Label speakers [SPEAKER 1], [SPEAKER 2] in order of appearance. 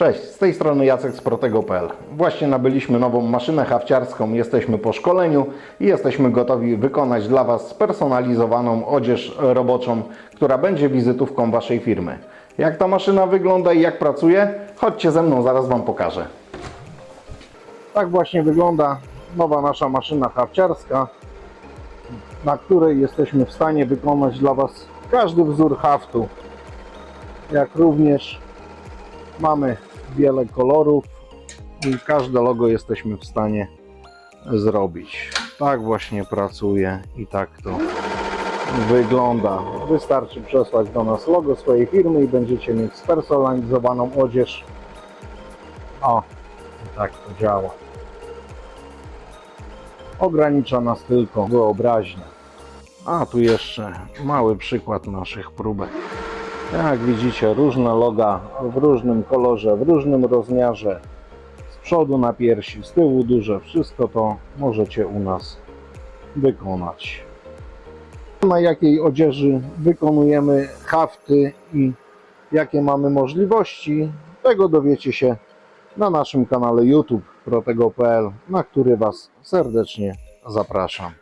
[SPEAKER 1] Cześć, z tej strony Jacek z Protego.pl. Właśnie nabyliśmy nową maszynę hawciarską, jesteśmy po szkoleniu i jesteśmy gotowi wykonać dla Was spersonalizowaną odzież roboczą, która będzie wizytówką Waszej firmy. Jak ta maszyna wygląda i jak pracuje? Chodźcie ze mną, zaraz Wam pokażę. Tak właśnie wygląda nowa nasza maszyna hawciarska, na której jesteśmy w stanie wykonać dla Was każdy wzór haftu, jak również Mamy wiele kolorów i każde logo jesteśmy w stanie zrobić. Tak właśnie pracuje i tak to wygląda. Wystarczy przesłać do nas logo swojej firmy i będziecie mieć spersonalizowaną odzież. O, tak to działa. Ogranicza nas tylko wyobraźnia. A tu jeszcze mały przykład naszych próbek. Jak widzicie, różne loga w różnym kolorze, w różnym rozmiarze. Z przodu na piersi, z tyłu duże. Wszystko to możecie u nas wykonać. Na jakiej odzieży wykonujemy hafty i jakie mamy możliwości, tego dowiecie się na naszym kanale YouTube protego.pl, na który Was serdecznie zapraszam.